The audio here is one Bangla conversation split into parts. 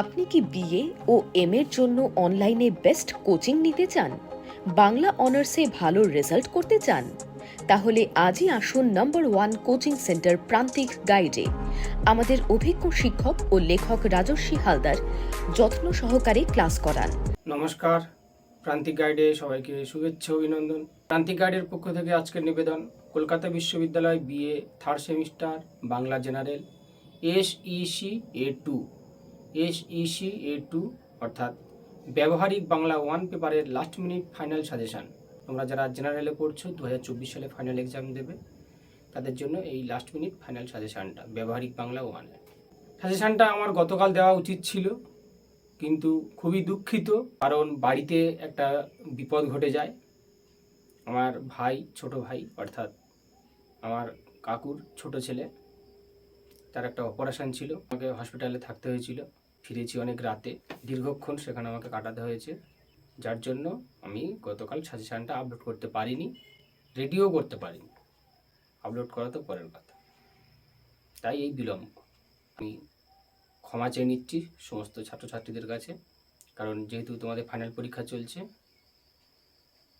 আপনি কি বিএ ও এম এর জন্য অনলাইনে বেস্ট কোচিং নিতে চান? বাংলা অনার্সে ভালো রেজাল্ট করতে চান? তাহলে আজই আসুন নম্বর ওয়ান কোচিং সেন্টার প্রান্তিক গাইডে। আমাদের অভিজ্ঞ শিক্ষক ও লেখক রাজস্বী হালদার যত্ন সহকারে ক্লাস করান। নমস্কার, প্রান্তিক গাইডে সবাইকে শুভেচ্ছা অভিনন্দন। প্রান্তিক গাইডের পক্ষ থেকে আজকের নিবেদন, কলকাতা বিশ্ববিদ্যালয় BA third semester, Bangla general, S EC A two. S EC A two, অর্থাৎ ব্যবহারিক বাংলা ওয়ান পেপারের লাস্ট মিনিট ফাইনাল সাজেশান তোমরা যারা জেনারেলে পড়ছো দু হাজার চব্বিশ সালে ফাইনাল এক্সাম দেবে, তাদের জন্য এই লাস্ট মিনিট ফাইনাল সাজেশানটা ব্যবহারিক বাংলা ওয়ানের সাজেশানটা আমার গতকাল দেওয়া উচিত ছিল, কিন্তু খুবই দুঃখিত, কারণ বাড়িতে একটা বিপদ ঘটে যায়। আমার ভাই, ছোট ভাই, অর্থাৎ আমার কাকুর ছোট ছেলে, তার একটা অপারেশন ছিল, আমাকে হসপিটালে থাকতে হয়েছিল। ফিরেছি অনেক রাতে। দীর্ঘক্ষণ সেখানে আমাকে কাটাতে হয়েছে। যার জন্য আমি গতকাল সাজেশানটা আপলোড করতে পারিনি রেডিও করতে পারিনি। আপলোড করা তো পরের কথা। তাই এই বিলম্ব। আমি ক্ষমা চেয়ে নিচ্ছি সমস্ত ছাত্রছাত্রীদের কাছে, কারণ যেহেতু তোমাদের ফাইনাল পরীক্ষা চলছে,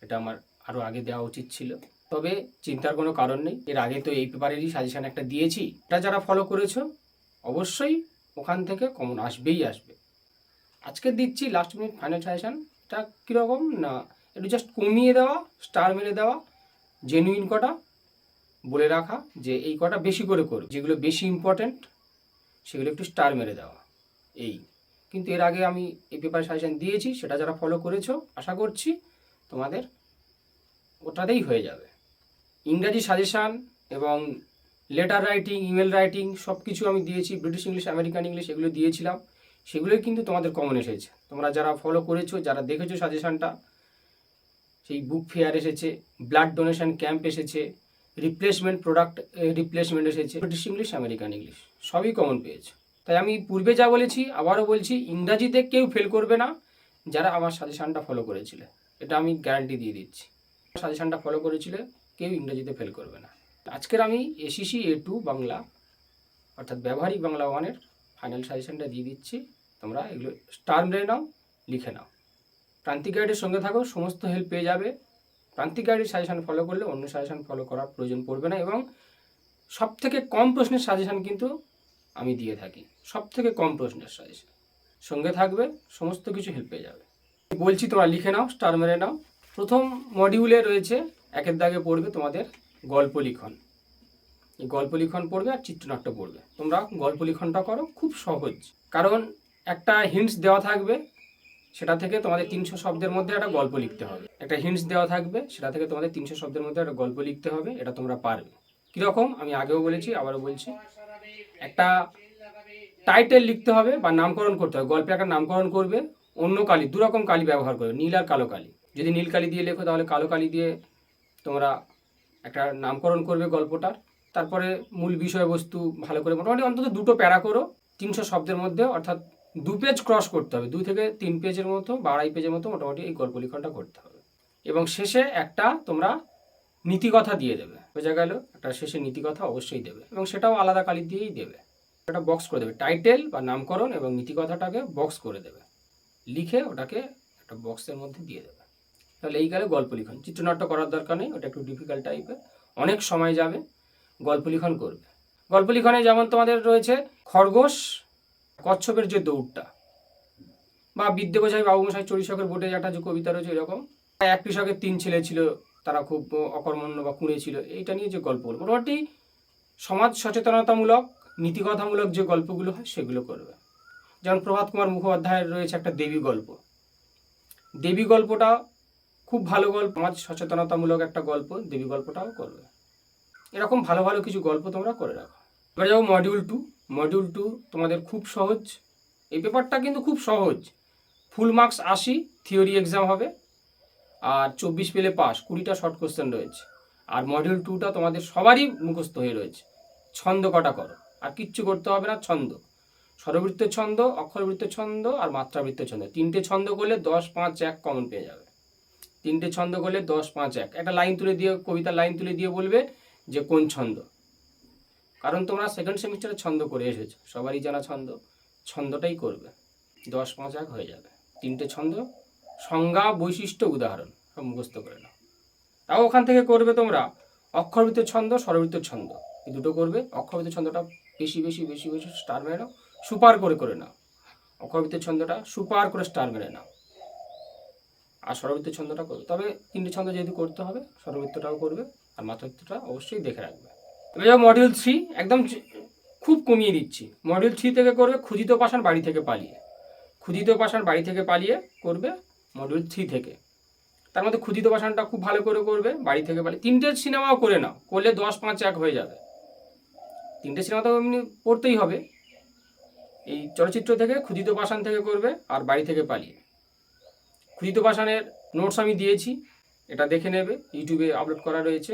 এটা আমার আরও আগে দেওয়া উচিত ছিল। তবে চিন্তার কোনো কারণ নেই। এর আগে তো এই পেপারেরই সাজেশান একটা দিয়েছি। এটা যারা ফলো করেছ, অবশ্যই ওখান থেকে কমন, আসবেই আসবে। আজকে দিচ্ছি লাস্ট মিনিট ফাইনাল সাজেশানটা কীরকম না, একটু জাস্ট কমিয়ে দেওয়া স্টার মেরে দেওয়া জেনুইন কটা, বলে রাখা যে এই কটা বেশি করে করো যেগুলো বেশি ইম্পর্ট্যান্ট সেগুলো একটু স্টার মেরে দেওয়া। এই। কিন্তু এর আগে আমি এই পেপার সাজেশান দিয়েছি, সেটা যারা ফলো করেছ, আশা করছি তোমাদের ওটাতেই হয়ে যাবে। ইংরাজি সাজেশান এবং লেটার রাইটিং ইমেল রাইটিং সব কিছু আমি দিয়েছি ব্রিটিশ ইংলিশ আমেরিকান ইংলিশ এগুলো দিয়েছিলাম। সেগুলোই কিন্তু তোমাদের কমন এসেছে। তোমরা যারা ফলো করেছ, যারা দেখেছ সাজেশানটা সেই বুক ফেয়ার এসেছে ব্লাড ডোনেশন ক্যাম্প এসেছে রিপ্লেসমেন্ট প্রোডাক্ট রিপ্লেসমেন্ট এসেছে ব্রিটিশ ইংলিশ আমেরিকান ইংলিশ সবই কমন পেয়েছে। তাই আমি পূর্বে যা বলেছি, আবারও বলছি, ইংরাজিতে কেউ ফেল করবে না, যারা আমার সাজেশানটা ফলো করেছিলে। এটা আমি গ্যারান্টি দিয়ে দিচ্ছি। সাজেশানটা ফলো করেছিলে, কেউ ইংরাজিতে ফেল করবে না। আজকের আমি এসিসি এ টু বাংলা, অর্থাৎ ব্যবহারিক বাংলা ওয়ানের ফাইনাল সাজেশানটা দিয়ে দিচ্ছি। তোমরা এগুলো স্টার মেরে নাও, লিখে নাও। প্রান্তিক গাইডের সঙ্গে থাকো, সমস্ত হেল্প পেয়ে যাবে। প্রান্তিক গাইডের সাজেশান ফলো করলে অন্য সাজেশান ফলো করার প্রয়োজন পড়বে না এবং সব থেকে কম প্রশ্নের সাজেশান কিন্তু আমি দিয়ে থাকি। সব থেকে কম প্রশ্নের সাজেশান সঙ্গে থাকবে, সমস্ত কিছু হেল্প পেয়ে যাবে। বলছি তোমরা লিখে নাও স্টার মেরে নাও। প্রথম মডিউলে রয়েছে, একের দাগে পড়বে তোমাদের গল্প লিখন। এই গল্প লিখন পড়বে আর চিত্রনাট্য পড়বে। তোমরা গল্প লিখনটা করো, খুব সহজ। কারণ একটা হিন্টস দেওয়া থাকবে, সেটা থেকে তোমাদের তিনশো শব্দের মধ্যে একটা গল্প লিখতে হবে। একটা হিন্টস দেওয়া থাকবে, সেটা থেকে তোমাদের তিনশো শব্দের মধ্যে একটা গল্প লিখতে হবে, এটা তোমরা পারবে। কীরকম? আমি আগেও বলেছি, আবারও বলছি। একটা টাইটেল লিখতে হবে বা নামকরণ করতে হবে। গল্পে একটা নামকরণ করবে, অন্য কালি দু রকম কালি ব্যবহার করবে, নীল আর কালো কালি। যদি নীল কালি দিয়ে লেখো, তাহলে কালো কালি দিয়ে তোমরা একটা নামকরণ করবে গল্পটার তারপরে মূল বিষয়বস্তু ভালো করে মোটামুটি অন্তত দুটো প্যারা করো। তিনশো শব্দের মধ্যে অর্থাৎ দু পেজ ক্রস করতে হবে। দু থেকে তিন পেজের মতো বা আড়াই পেজের মতো মোটামুটি এই গল্প লিখনটা করতে হবে। এবং শেষে একটা তোমরা নীতিকথা দিয়ে দেবে। বোঝা গেল? একটা শেষে নীতিকথা অবশ্যই দেবে। এবং সেটাও আলাদা কালি দিয়েই দেবে। একটা বক্স করে দেবে। টাইটেল বা নামকরণ এবং নীতিকথাটাকে বক্স করে দেবে। লিখে ওটাকে একটা বক্সের মধ্যে দিয়ে দেবে। তাহলে এই গেলে গল্প লিখন। চিত্রনাট্য করার দরকার নেই, ওটা একটু ডিফিকাল্ট টাইপের অনেক সময় যাবে, গল্প লিখন করবে। গল্প লিখনে যেমন তোমাদের রয়েছে খরগোশ, কচ্ছপের যে দৌড়টা বা বিদ্যেগোসাই বাবুমশাই চরিশকের বোটে একটা যে কবিতা রয়েছে এরকম এক কৃষকের তিন ছেলে ছিল, তারা খুব অকর্মণ্য বা কুঁড়ে ছিল, এইটা নিয়ে যে গল্প মোটামুটি সমাজ সচেতনতামূলক, নীতিকথামূলক যে গল্পগুলো হয় সেগুলো করবে। যেমন প্রভাত কুমার মুখোপাধ্যায়ের রয়েছে একটা দেবী গল্প। দেবী গল্পটা খুব ভালো গল্প। সমাজ সচেতনতামূলক একটা গল্প, দেবী গল্পটাও করবে। এরকম ভালো ভালো কিছু গল্প তোমরা করে রাখো। এবার যাব মডিউল টু মডিউল টু তোমাদের খুব সহজ। এই পেপারটা কিন্তু খুব সহজ। ফুল মার্কস আশি থিওরি এক্সাম হবে। আর চব্বিশ পেলে পাস, কুড়িটা শর্ট কোশ্চেন রয়েছে। আর মডিউল টুটা তোমাদের সবারই মুখস্থ হয়ে রয়েছে। ছন্দ কটা করো? আর কিচ্ছু করতে হবে না, ছন্দ। স্বরবৃত্ত ছন্দ, অক্ষরবৃত্ত ছন্দ আর মাত্রাবৃত্তের ছন্দ। তিনটে ছন্দ করলে দশ, পাঁচ, এক কমন পেয়ে যাবে। তিনটে ছন্দ করলে দশ, পাঁচ, এক। একটা লাইন তুলে দিয়ে কবিতার লাইন তুলে দিয়ে বলবে যে কোন ছন্দ। কারণ তোমরা সেকেন্ড সেমিস্টারে ছন্দ করে এসেছ, সবারই জানা ছন্দ। ছন্দটাই করবে। দশ, পাঁচ, এক হয়ে যাবে। তিনটে ছন্দ, সংজ্ঞা, বৈশিষ্ট্য, উদাহরণ সব মুখস্থ করে নাও। তাও ওখান থেকে করবে তোমরা অক্ষরবৃত্ত ছন্দ, স্বরবৃত্ত ছন্দ। এই দুটো করবে, অক্ষরবৃত্ত ছন্দটা বেশি বেশি বেশি বেশি স্টার মেরে নাও। সুপার করে করে নাও। অক্ষরবৃত্তের ছন্দটা সুপার করে স্টার মেরে নাও। আর স্বরবৃত্তের ছন্দটা করবে। তবে তিনটে ছন্দ যেহেতু করতে হবে স্বরবৃত্তটাও করবে আর মাথাবৃত্তটা অবশ্যই দেখে রাখবে। এবার যাও মডিউল থ্রি একদম খুব কমিয়ে দিচ্ছি। মডিউল থ্রি থেকে করবে ক্ষুদিত পাষাণ বাড়ি থেকে পালিয়ে। ক্ষুদিত পাষাণ বাড়ি থেকে পালিয়ে করবে মডিউল থ্রি থেকে। তার মধ্যে ক্ষুদিত পাষাণটা খুব ভালো করে করবে, বাড়ি থেকে পালিয়ে। তিনটে সিনেমাও করে নাও, করলে দশ পাঁচ এক হয়ে যাবে। তিনটে সিনেমা তো এমনি পড়তেই হবে। এই চলচ্চিত্র থেকে ক্ষুদিত পাষাণ থেকে করবে আর বাড়ি থেকে পালিয়ে। ক্ষুদিত পাষাণের নোটস আমি দিয়েছি, এটা দেখে নেবে ইউটিউবে আপলোড করা রয়েছে।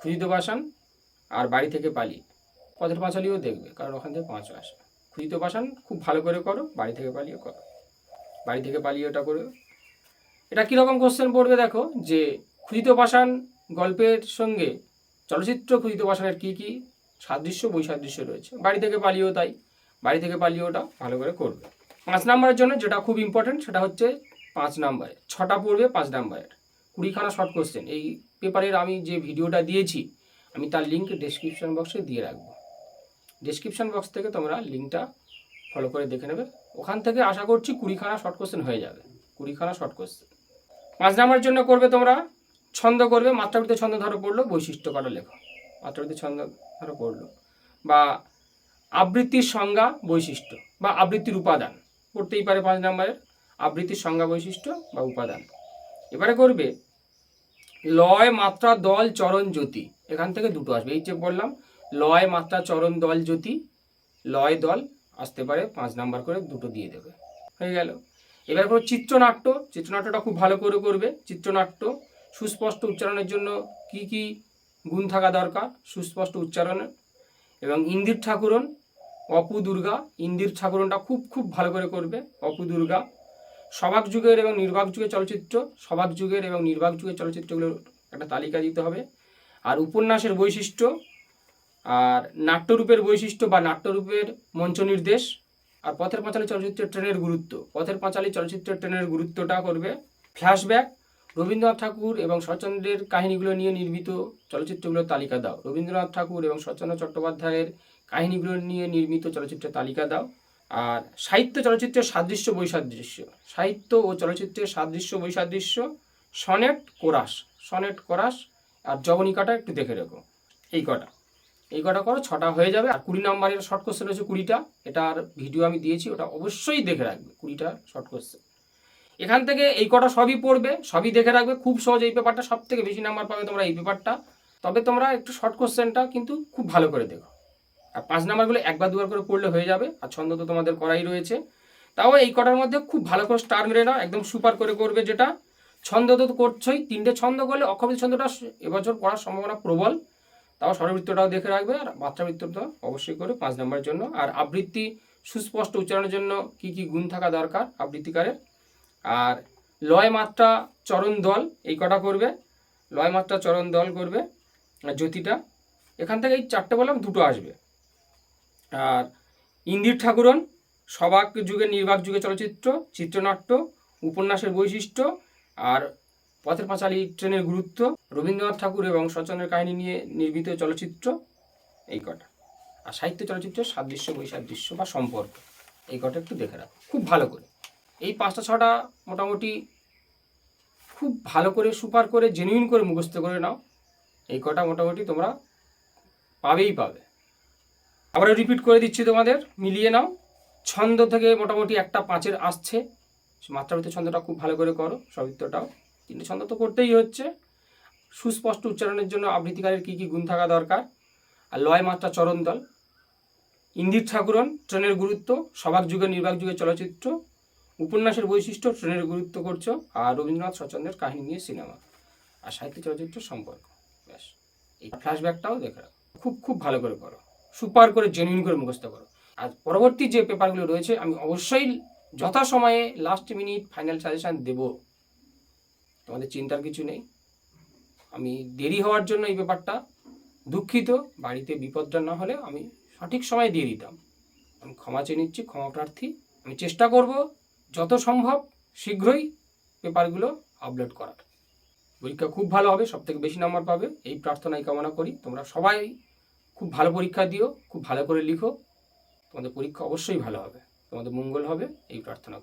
ক্ষুদিত পাষাণ আর বাড়ি থেকে পালিয়ে, পথের পাঁচালিও দেখবে, কারণ ওখান থেকে পাঁচ আসে। ক্ষুদিত পাষাণ খুব ভালো করে করো, বাড়ি থেকে পালিয়ে করো। বাড়ি থেকে পালিয়ে ওটা করবে এটা কীরকম কোশ্চেন পড়বে দেখো, যে ক্ষুদিত পাষাণ গল্পের সঙ্গে চলচ্চিত্র ক্ষুদিত পাষাণের কী কী সাদৃশ্য, বৈসাদৃশ্য রয়েছে? বাড়ি থেকে পালিয়েও তাই, বাড়ি থেকে পালিয়ে ওটা ভালো করে করবে। পাঁচ নম্বরের জন্য যেটা খুব ইম্পর্টেন্ট সেটা হচ্ছে পাঁচ নাম্বারে, ছটা পড়বে পাঁচ নাম্বারের কুড়িখানা শর্ট কোশ্চেন এই পেপারের আমি যে ভিডিওটা দিয়েছি, আমি তার লিঙ্ক ডেসক্রিপশন বক্সে দিয়ে রাখব। ডেসক্রিপশন বক্স থেকে তোমরা লিঙ্কটা ফলো করে দেখে নেবে। ওখান থেকে আশা করছি কুড়িখানা শর্ট কোশ্চেন হয়ে যাবে। কুড়িখানা শর্ট কোশ্চেন পাঁচ নাম্বারের জন্য করবে তোমরা, ছন্দ করবে মাত্রাবৃত্ত ছন্দ ধরো পড়ল, বৈশিষ্ট্য কটা লেখো। মাত্রাবৃত্ত ছন্দ ধরো পড়ল। বা আবৃত্তির সংজ্ঞা, বৈশিষ্ট্য, বা আবৃত্তির উপাদান, পড়তেই পারে পাঁচ নাম্বারের। আবৃত্তির সংজ্ঞা বৈশিষ্ট্য বা উপাদান। এবারে করবে, লয় মাত্রা দল চরণ জ্যোতি। এখান থেকে দুটো আসবে। এই যে বললাম, লয় মাত্রা চরণ দল জ্যোতি, লয় দল আসতে পারে পাঁচ নাম্বার করে দুটো দিয়ে দেবে। হয়ে গেল। এবার করো চিত্রনাট্য। চিত্রনাট্যটা খুব ভালো করে করবে। চিত্রনাট্য, সুস্পষ্ট উচ্চারণের জন্য কি কি গুণ থাকা দরকার? সুস্পষ্ট উচ্চারণের এবং ইন্দির ঠাকুরন, অপু দুর্গা। ইন্দির ঠাকুরনটা খুব খুব ভালো করে করবে। অপু দুর্গা সবাক যুগের এবং নির্বাক যুগের চলচ্চিত্র, সবাক যুগের এবং নির্বাক যুগের চলচ্চিত্রগুলোর একটা তালিকা দিতে হবে। আর উপন্যাসের বৈশিষ্ট্য আর নাট্যরূপের বৈশিষ্ট্য বা নাট্যরূপের মঞ্চ নির্দেশ আর পথের পাঁচালী চলচ্চিত্রের ট্রেনের গুরুত্ব। পথের পাঁচালী চলচ্চিত্রের ট্রেনের গুরুত্বটা করবে ফ্ল্যাশব্যাক, রবীন্দ্রনাথ ঠাকুর এবং শরৎচন্দ্রের কাহিনীগুলো নিয়ে নির্মিত চলচ্চিত্রগুলোর তালিকা দাও। রবীন্দ্রনাথ ঠাকুর এবং শরৎচন্দ্র চট্টোপাধ্যায়ের কাহিনীগুলো নিয়ে নির্মিত চলচ্চিত্রের তালিকা দাও। আর সাহিত্য চলচ্চিত্রের সাদৃশ্য বৈসাদৃশ্য। সাহিত্য ও চলচ্চিত্রের সাদৃশ্য বৈসাদৃশ্য, সনেট কোরাস সনেট কোরাস আর জবনিকাটা একটু দেখে রেখো। এই কটা। এই কটা করো, ছটা হয়ে যাবে। আর কুড়ি নাম্বারের শর্ট কোশ্চেন রয়েছে কুড়িটা। এটার ভিডিও আমি দিয়েছি, ওটা অবশ্যই দেখে রাখবে কুড়িটা শর্ট কোশ্চেন। এখান থেকে এই কটা সবই পড়বে, সবই দেখে রাখবে। খুব সহজ এই পেপারটা সব থেকে বেশি নাম্বার পাবে তোমরা এই পেপারটা। তবে তোমরা একটু শর্ট কোশ্চেনটা কিন্তু খুব ভালো করে দেখো। আর পাঁচ নাম্বারগুলো একবার দুবার করে পড়লে হয়ে যাবে, আর ছন্দ তো তোমাদের করাই রয়েছে। তাও এই কটার মধ্যে খুব ভালো করে স্টার মেরে নাও, একদম সুপার করে করবে যেটা। ছন্দ তো করছোই, তিনটে ছন্দ করলে অক্ষবিত ছন্দটা এবছর পড়ার সম্ভাবনা প্রবল। তাও স্বরবৃত্তটাও দেখে রাখবে, আর মাত্রাবৃত্তটা অবশ্যই করে পাঁচ নম্বরের জন্য। আর আবৃত্তি সুস্পষ্ট উচ্চারণের জন্য কি কি গুণ থাকা দরকার আবৃত্তিকারের। আর লয় মাত্রা চরণ দল, এই কটা করবে। লয় মাত্রা চরণ দল করবে জ্যোতিটা। এখান থেকে এই চারটে বললাম দুটো আসবে। আর ইন্দির ঠাকুরন সবাক যুগের নির্বাক যুগে চলচ্চিত্র, চিত্রনাট্য, উপন্যাসের বৈশিষ্ট্য আর পথের পাঁচালী ট্রেনের গুরুত্ব, রবীন্দ্রনাথ ঠাকুর এবং সচনের কাহিনী নিয়ে নির্মিত চলচ্চিত্র এই কটা। আর সাহিত্য চলচ্চিত্রের সাদৃশ্য, বৈসাদৃশ্য বা সম্পর্ক এই কটা একটু দেখে রাখো। খুব ভালো করে। এই পাঁচটা, ছটা মোটামুটি খুব ভালো করে, সুপার করে জেনুইন করে মুখস্থ করে নাও। এই কটা মোটামুটি তোমরা পাবেই পাবে। আবার রিপিট করে দিচ্ছি তোমাদের, মিলিয়ে নাও। ছন্দ থেকে মোটামুটি একটা পাঁচের আসছে। মাত্রাবৃত্ত ছন্দটা খুব ভালো করে করো, সবৃত্তটাও। তিনটে ছন্দ তো করতেই হচ্ছে। সুস্পষ্ট উচ্চারণের জন্য আবৃত্তিকারের কী কী গুণ থাকা দরকার? আর লয় মাত্রা চরণ দল। ইন্দির ঠাকুরন, ট্রেনের গুরুত্ব, সবাক যুগে নির্বাক যুগের চলচ্চিত্র, উপন্যাসের বৈশিষ্ট্য, ট্রেনের গুরুত্ব করছ, আর রবীন্দ্রনাথ সচন্দ্রের কাহিনী নিয়ে সিনেমা আর সাহিত্য চলচ্চিত্র সম্পর্ক। ব্যাস, এই ফ্ল্যাশব্যাকটাও দেখে রাখো। খুব খুব ভালো করে করো। সুপার করে জেনুইন করে মুখস্থ করো। আর পরবর্তী যে পেপারগুলো রয়েছে, আমি অবশ্যই যথাসময়ে লাস্ট মিনিট ফাইনাল সাজেশান দেব। তোমাদের চিন্তার কিছু নেই। আমি দেরি হওয়ার জন্য এই ব্যাপারটা দুঃখিত। বাড়িতে বিপদটা না হলে আমি সঠিক সময় দিয়ে দিতাম। আমি ক্ষমা চেয়ে নিচ্ছি, ক্ষমা প্রার্থী। আমি চেষ্টা করব যত সম্ভব শীঘ্রই পেপারগুলো আপলোড করার। পরীক্ষা খুব ভালো হবে সব থেকে বেশি নম্বর পাবে। এই প্রার্থনাই কামনা করি। তোমরা সবাই খুব ভালো পরীক্ষা দিও, খুব ভালো করে লিখো। তোমাদের পরীক্ষা অবশ্যই ভালো হবে। তোমাদের মঙ্গল হবে, এই প্রার্থনা